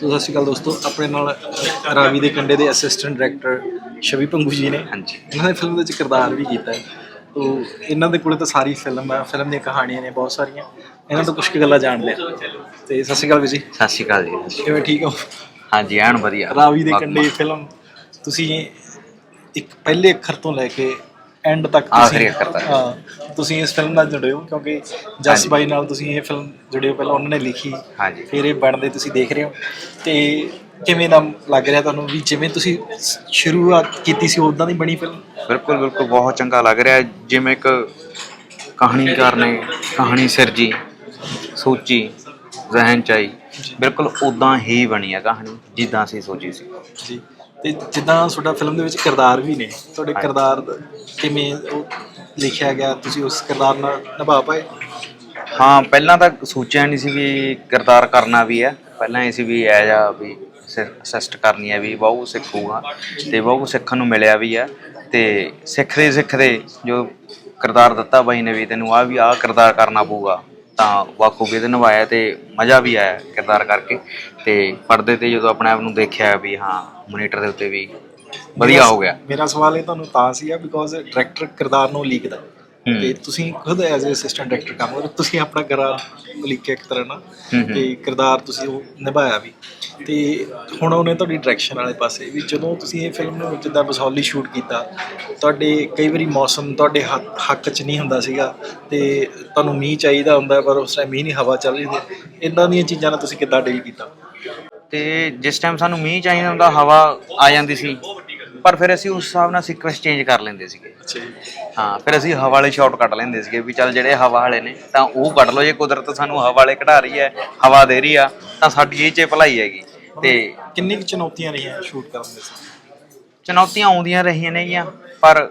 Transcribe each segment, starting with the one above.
ਸੋ ਸਤਿ ਸ਼੍ਰੀ ਅਕਾਲ ਦੋਸਤੋ ਆਪਣੇ ਨਾਲ ਰਾਵੀ ਦੇ ਕੰਡੇ ਦੇ ਅਸਿਸਟੈਂਟ ਡਾਇਰੈਕਟਰ ਸ਼ਵੀ ਪੰਗੂ ਜੀ ਨੇ। ਹਾਂਜੀ। ਇਹਨਾਂ ਨੇ ਫਿਲਮ ਦੇ ਵਿੱਚ ਕਿਰਦਾਰ ਵੀ ਕੀਤਾ ਹੈ। ਤੋ ਇਹਨਾਂ ਦੇ ਕੋਲੇ ਤਾਂ ਸਾਰੀ ਫਿਲਮ ਹੈ। ਫਿਲਮ ਦੀਆਂ ਕਹਾਣੀਆਂ ਨੇ ਬਹੁਤ ਸਾਰੀਆਂ। ਇਹਨਾਂ ਤੋਂ ਕੁਝ ਕੁ ਗੱਲਾਂ ਜਾਣਦੇ ਆ ਤੇ ਸਤਿ ਸ਼੍ਰੀ ਅਕਾਲ ਵੀਰ ਜੀ। ਸਤਿ ਸ਼੍ਰੀ ਅਕਾਲ ਜੀ। ਕਿਵੇਂ ਠੀਕ ਹੋ? ਹਾਂਜੀ ਐਨ ਵਧੀਆ। ਰਾਵੀ ਦੇ ਕੰਡੇ ਫਿਲਮ ਤੁਸੀਂ ਇੱਕ ਪਹਿਲੇ ਅੱਖਰ ਤੋਂ ਲੈ ਕੇ ਐਂਡ ਤੱਕ ਆਖਰੀ ਅੱਖਰ ਤੱਕ। ਹਾਂ ਤੁਸੀਂ ਇਸ ਫਿਲਮ ਨਾਲ ਜੁੜੇ ਹੋ ਕਿਉਂਕਿ ਜਸ। ਬਾਈ ਨਾਲ ਤੁਸੀਂ ਇਹ ਫਿਲਮ ਜੁੜੇ ਹੋ ਪਹਿਲਾਂ ਉਹਨਾਂ ਨੇ ਲਿਖੀ ਹਾਂਜੀ। ਫਿਰ ਇਹ ਬਣਦੇ ਤੁਸੀਂ ਦੇਖ ਰਹੇ ਹੋ। ਤੇ ਕਿਵੇਂ ਦਾ ਲੱਗ ਰਿਹਾ ਤੁਹਾਨੂੰ ਵੀ ਜਿਵੇਂ ਤੁਸੀਂ ਸ਼ੁਰੂਆਤ ਕੀਤੀ ਸੀ ਉਦਾਂ ਦੀ ਬਣੀ ਫਿਲਮ ਬਿਲਕੁਲ ਬਿਲਕੁਲ ਬਹੁਤ ਚੰਗਾ ਲੱਗ ਰਿਹਾ। ਜਿਵੇਂ ਇੱਕ ਕਹਾਣੀਕਾਰ ਨੇ ਕਹਾਣੀ ਸਿਰਜੀ ਸੋਚੀ ਜ਼ਹਿਨ ਚ ਆਈ। ਬਿਲਕੁਲ ਉਦਾਂ ਹੀ ਬਣੀ ਹੈ ਕਹਾਣੀ ਜਿੱਦਾਂ ਅਸੀਂ ਸੋਚੀ ਸੀ। ਜੀ। ਤੇ ਜਿੱਦਾਂ ਤੁਹਾਡਾ ਫਿਲਮ ਦੇ ਵਿੱਚ ਕਿਰਦਾਰ ਵੀ ਨੇ ਤੁਹਾਡੇ। ਕਿਰਦਾਰ ਕਿਵੇਂ ਉਹ ਲਿਖਿਆ ਗਿਆ ਤੁਸੀਂ ਉਸ ਕਿਰਦਾਰ ਨਾਲ ਨਿਭਾ ਪਾਏ? ਹਾਂ ਪਹਿਲਾਂ ਤਾਂ ਸੋਚਿਆ ਨਹੀਂ ਸੀ ਵੀ ਕਿਰਦਾਰ ਕਰਨਾ ਵੀ ਹੈ। ਪਹਿਲਾਂ ਇਹ ਸੀ ਵੀ ਐ ਜਾ ਵੀ ਅਸਿਸਟ ਕਰਨੀ ਹੈ ਵੀ ਬਹੁ ਸਿੱਖੂਗਾ ਤੇ ਬਹੁ ਸਿੱਖਣ ਨੂੰ ਮਿਲਿਆ ਵੀ ਹੈ ਤੇ ਸਿੱਖਦੇ ਸਿੱਖਦੇ ਜੋ ਕਿਰਦਾਰ ਦਿੱਤਾ ਬਾਈ ਨੇ ਵੀ ਤੈਨੂੰ ਆ ਵੀ ਆ ਕਿਰਦਾਰ ਕਰਨਾ ਪਊਗਾ। ਤਾਂ ਵਾਕੂਬੀ ਤੇ ਨਿਭਾਇਆ ਤੇ ਮਜ਼ਾ ਵੀ ਆਇਆ ਕਿਰਦਾਰ ਕਰਕੇ ਤੇ ਪਰਦੇ ਤੇ ਜਦੋਂ ਆਪਣੇ ਆਪ ਨੂੰ ਦੇਖਿਆ ਵੀ ਹਾਂ ਮੋਨੀਟਰ ਦੇ ਉੱਤੇ ਵੀ ਵਧੀਆ ਹੋ ਗਿਆ ਮੇਰਾ ਸਵਾਲ ਇਹ ਤੁਹਾਨੂੰ ਤਾਂ ਸੀਗਾ ਬਿਕੋਜ਼ ਡਾਇਰੈਕਟਰ ਕਿਰਦਾਰ ਨੂੰ ਲਿਖਦਾ ਹੂੰ। ਤੇ ਤੁਸੀਂ ਖੁਦ ਐਜ਼ ਅ ਅਸਿਸਟੈਂਟ ਡਾਇਰੈਕਟਰ ਕੰਮ ਕਰਦੇ ਤੁਸੀਂ ਆਪਣਾ ਕਿਰਦਾਰ ਲਿਖਿਆ ਇੱਕ ਤਰ੍ਹਾਂ ਨਾਲ। ਤੇ ਕਿਰਦਾਰ ਤੁਸੀਂ ਉਹ ਨਿਭਾਇਆ ਵੀ। ਤੇ ਹੁਣ ਉਹਨੇ ਤੁਹਾਡੀ ਡਾਇਰੈਕਸ਼ਨ ਵਾਲੇ ਪਾਸੇ ਵੀ ਜਦੋਂ ਤੁਸੀਂ ਇਹ ਫਿਲਮ ਨੂੰ ਜਿੱਦਾਂ ਬਸੌਲੀ ਸ਼ੂਟ ਕੀਤਾ ਤੁਹਾਡੇ ਕਈ ਵਾਰੀ ਮੌਸਮ ਤੁਹਾਡੇ ਹੱਕ ਹੱਕ 'ਚ ਨਹੀਂ ਹੁੰਦਾ ਸੀਗਾ ਤੇ ਤੁਹਾਨੂੰ ਮੀਂਹ ਚਾਹੀਦਾ ਹੁੰਦਾ ਪਰ ਉਸ ਟਾਈਮ ਮੀਂਹ ਨਹੀਂ ਹਵਾ ਚੱਲ ਰਹੀ ਸੀ। ਇਦਾਂ ਦੀਆਂ ਚੀਜ਼ਾਂ ਨਾਲ ਤੁਸੀਂ ਕਿੱਦਾਂ ਡੀਲ ਕੀਤਾ? ਤੇ ਜਿਸ ਟਾਈਮ ਸਾਨੂੰ ਮੀਂਹ ਚਾਹੀਦਾ ਹੁੰਦਾ ਹਵਾ ਆ ਜਾਂਦੀ ਸੀ। ਪਰ ਫਿਰ ਅਸੀਂ ਉਸ ਹਿਸਾਬ ਨਾਲ ਸੀਕੁਐਂਸ ਚੇਂਜ ਕਰ ਲੈਂਦੇ ਸੀਗੇ। ਅੱਛਾ ਜੀ। ਹਾਂ ਫਿਰ ਅਸੀਂ ਹਵਾ ਵਾਲੇ ਸ਼ਾਟ ਕੱਢ ਲੈਂਦੇ ਸੀਗੇ ਵੀ ਚੱਲ ਜਿਹੜੇ ਹਵਾ ਵਾਲੇ ਨੇ ਤਾਂ ਉਹ ਕੱਢ ਲਓ ਜੇ ਕੁਦਰਤ ਸਾਨੂੰ ਹਵਾ ਵਾਲੇ ਕਢਾ ਰਹੀ ਹੈ ਹਵਾ ਦੇ ਰਹੀ ਆ ਤਾਂ ਸਾਡੀ ਇਹ ਚ ਭਲਾਈ ਹੈਗੀ। ਤੇ ਕਿੰਨੀ ਕੁ ਚੁਣੌਤੀਆਂ ਰਹੀਆਂ ਸ਼ੂਟ ਕਰਨ ਦੇ? ਵਿੱਚ ਚੁਣੌਤੀਆਂ ਆਉਂਦੀਆਂ ਰਹੀਆਂ ਨੇਗੀਆਂ ਪਰ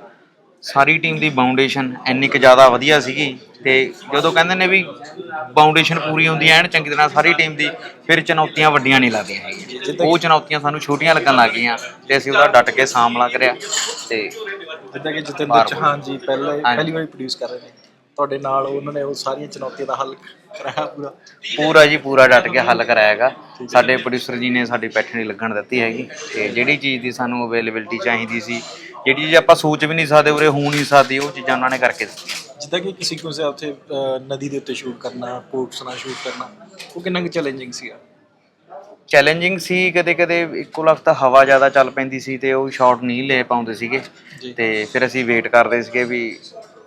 ਸਾਰੀ ਟੀਮ ਦੀ ਬਾਉਂਡੇਸ਼ਨ ਇੰਨੀ ਕੁ ਜ਼ਿਆਦਾ ਵਧੀਆ ਸੀਗੀ ਤੇ ਜਦੋਂ ਕਹਿੰਦੇ ਨੇ ਵੀ ਬਾਉਂਡੇਸ਼ਨ ਪੂਰੀ ਹੁੰਦੀ ਐਨ ਚੰਗੀ ਤਰ੍ਹਾਂ ਸਾਰੀ ਟੀਮ ਦੀ ਫਿਰ ਚੁਣੌਤੀਆਂ ਵੱਡੀਆਂ ਨਹੀਂ ਲੱਗਦੀਆਂ ਹੈਗੀਆਂ ਉਹ ਚੁਣੌਤੀਆਂ ਸਾਨੂੰ ਛੋਟੀਆਂ ਲੱਗਣ ਲੱਗ ਗਈਆਂ ਤੇ ਅਸੀਂ ਉਹਦਾ ਡਟ ਕੇ ਸਾਹਮਣਾ ਕਰਿਆ ਤੇ ਜਿੱਦਾਂ ਕਿ ਜਤਿੰਦਰ। ਚੌਹਾਨ ਜੀ ਪਹਿਲੇ। ਪਹਿਲੀ ਵਾਰੀ ਪ੍ਰੋਡਿਊਸ ਕਰ ਰਹੇ ਨੇ ਤੁਹਾਡੇ ਨਾਲ ਉਹਨਾਂ ਨੇ ਉਹ ਸਾਰੀਆਂ ਚੁਣੌਤੀਆਂ ਦਾ ਹੱਲ ਕਰਾਇਆ ਪੂਰਾ ਪੂਰਾ ਜੀ ਪੂਰਾ ਡਟ ਕੇ ਹੱਲ ਕਰਾਇਆ ਹੈਗਾ ਸਾਡੇ ਪ੍ਰੋਡਿਊਸਰ ਜੀ ਨੇ ਸਾਡੀ ਪੈਠ ਨਹੀਂ ਲੱਗਣ ਦਿੱਤੀ ਹੈਗੀ ਤੇ ਜਿਹੜੀ ਚੀਜ਼ ਦੀ ਸਾਨੂੰ ਅਵੇਲੇਬਿਲਟੀ ਚਾਹੀਦੀ ਸੀ ਜਿਹੜੀ ਚੀਜ਼ ਆਪਾਂ ਸੋਚ ਵੀ ਨਹੀਂ ਸਕਦੇ ਉਰੇ ਹੋ ਨਹੀਂ ਸਕਦੀ ਉਹ ਚੀਜ਼ਾਂ ਉਹਨਾਂ ਨੇ ਕਰਕੇ ਦਿੱਤੀਆਂ। ਜਿੱਦਾਂ ਕਿ ਕਿਸੇ ਕੋਲ ਉੱਥੇ ਨਦੀ ਦੇ ਉੱਤੇ ਸ਼ੂਟ ਕਰਨਾ ਪੋਰਟਸ ਨਾਲ ਸ਼ੂਟ ਕਰਨਾ ਉਹ ਕਿੰਨਾ ਕੁ ਚੈਲੰਜਿੰਗ ਸੀਗਾ? ਚੈਲੰਜਿੰਗ ਸੀ ਕਦੇ ਕਦੇ ਇੱਕੋ ਲਖਤ ਹਵਾ ਜ਼ਿਆਦਾ ਚੱਲ ਪੈਂਦੀ ਸੀ ਤੇ ਉਹ ਸ਼ਾਟ ਨਹੀਂ ਲੈ ਪਾਉਂਦੇ ਸੀਗੇ। ਤੇ ਫਿਰ ਅਸੀਂ ਵੇਟ ਕਰਦੇ ਸੀਗੇ ਵੀ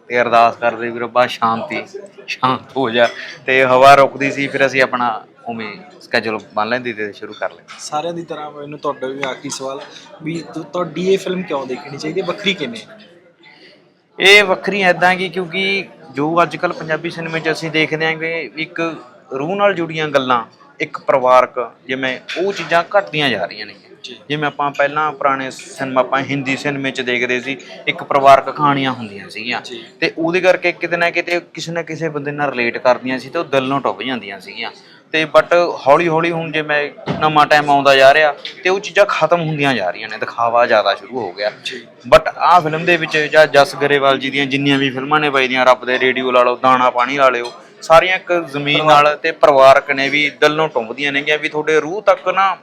ਤੇ ਅਰਦਾਸ ਕਰਦੇ ਵੀ ਰੱਬਾ ਸ਼ਾਂਤੀ ਸ਼ਾਂਤ ਹੋ ਜਾ। ਤੇ ਹਵਾ ਰੁਕਦੀ ਸੀ ਫਿਰ ਅਸੀਂ ਆਪਣਾ ਉਵੇਂ ਸਕੇਜੂਲ ਬੰਨ ਲੈਂਦੇ ਤੇ ਸ਼ੁਰੂ ਕਰ ਲੈਂਦੇ। ਸਾਰਿਆਂ ਦੀ ਤਰ੍ਹਾਂ ਮੈਨੂੰ ਤੁਹਾਡਾ ਵੀ ਆਖਰੀ ਸਵਾਲ ਵੀ ਤੁ- ਤੁਹਾਡੀ ਇਹ ਫਿਲਮ ਕਿਉਂ ਦੇਖਣੀ ਚਾਹੀਦੀ ਹੈ? ਵੱਖਰੀ ਕਿਵੇਂ ਇਹ ਵੱਖਰੀ ਐਦਾਂ ਕਿ ਕਿਉਂਕਿ ਜੋ ਅੱਜ ਕੱਲ ਪੰਜਾਬੀ ਸਿਨੇਮੇ 'ਚ ਅਸੀਂ ਦੇਖਦੇ ਆਂ ਕਿ ਇੱਕ ਰੂਹ ਨਾਲ ਜੁੜੀਆਂ ਗੱਲਾਂ ਇੱਕ ਪਰਿਵਾਰਕ ਜਿਵੇਂ ਉਹ ਚੀਜ਼ਾਂ ਘਟਦੀਆਂ ਜਾ ਰਹੀਆਂ ਨੇ। ਜੀ। ਜਿਵੇਂ ਆਪਾਂ ਪਹਿਲਾਂ ਪੁਰਾਣੇ ਸਿਨੇਮਾ ਆਪਾਂ ਹਿੰਦੀ ਸਿਨੇਮੇ 'ਚ ਦੇਖਦੇ ਸੀ ਇੱਕ ਪਰਿਵਾਰਕ ਕਹਾਣੀਆਂ ਹੁੰਦੀਆਂ ਸੀਗੀਆਂ। ਜੀ। ਤੇ ਉਹਦੇ ਕਰਕੇ ਕਿਤੇ ਨਾ ਕਿਤੇ ਕਿਸੇ ਨਾ ਕਿਸੇ ਬੰਦੇ ਨਾਲ ਰਿਲੇਟ ਕਰਦੀਆਂ ਸੀ ਤੇ ਉਹ ਦਿਲ ਨੂੰ ਟੁੱਭ ਜਾਂਦੀਆਂ ਸੀਗੀਆਂ। ਤੇ ਬਟ ਹੌਲੀ ਹੌਲੀ ਹੁਣ ਜਿਵੇਂ ਨਵਾਂ ਟਾਈਮ ਆਉਂਦਾ ਜਾ ਰਿਹਾ ਤੇ ਉਹ ਚੀਜ਼ਾਂ ਖਤਮ ਹੁੰਦੀਆਂ ਜਾ ਰਹੀਆਂ ਨੇ ਦਿਖਾਵਾ ਜ਼ਿਆਦਾ ਸ਼ੁਰੂ ਹੋ ਗਿਆ। ਜੀ। ਬਟ ਆਹ ਫਿਲਮ ਦੇ ਵਿੱਚ ਜਾਂ ਜਸ ਗਰੇਵਾਲ ਜੀ ਦੀਆਂ ਜਿੰਨੀਆਂ ਵੀ ਫਿਲਮਾਂ ਨੇ ਬਾਈ ਦੀਆਂ ਰੱਬ ਦੇ ਰੇਡੀਓ ਲਾ ਲਓ ਦਾਣਾ ਪਾਣੀ ਲਾ ਲਿਓ ਸਾਰੀਆਂ ਇੱਕ ਜ਼ਮੀਨ ਨਾਲ ਤੇ ਪਰਿਵਾਰਕ ਨੇ ਵੀ ਦਿਲ ਨੂੰ ਟੁੰਬਦੀਆਂ ਨੇਗੀਆਂ ਵੀ ਤੁਹਾਡੇ ਰੂਹ ਤੱਕ ਨਾ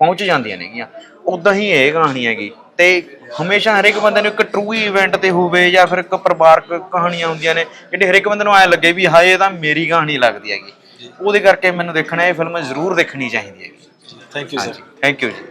ਪਹੁੰਚ ਜਾਂਦੀਆਂ ਨੇਗੀਆਂ। ਉਦਾਂ ਹੀ ਇਹ ਕਹਾਣੀ ਹੈਗੀ ਤੇ ਹਮੇਸ਼ਾ ਹਰੇਕ ਬੰਦੇ ਨੂੰ ਇੱਕ ਟਰੂ ਇਵੈਂਟ ਤੇ ਹੋਵੇ ਜਾਂ ਫਿਰ ਇੱਕ ਪਰਿਵਾਰਕ ਕਹਾਣੀਆਂ ਹੁੰਦੀਆਂ ਨੇ ਜਿਹੜੇ ਹਰੇਕ ਬੰਦੇ ਨੂੰ ਐ ਲੱਗੇ ਵੀ ਹਾਏ ਇਹ ਤਾਂ ਮੇਰੀ ਕਹਾਣੀ ਲੱਗਦੀ ਹੈਗੀ। ਉਹਦੇ ਕਰਕੇ ਮੈਨੂੰ ਦੇਖਣਾ ਇਹ ਫਿਲਮ ਜ਼ਰੂਰ ਦੇਖਣੀ ਚਾਹੀਦੀ ਹੈਗੀ thank you sir thank you ਜੀ।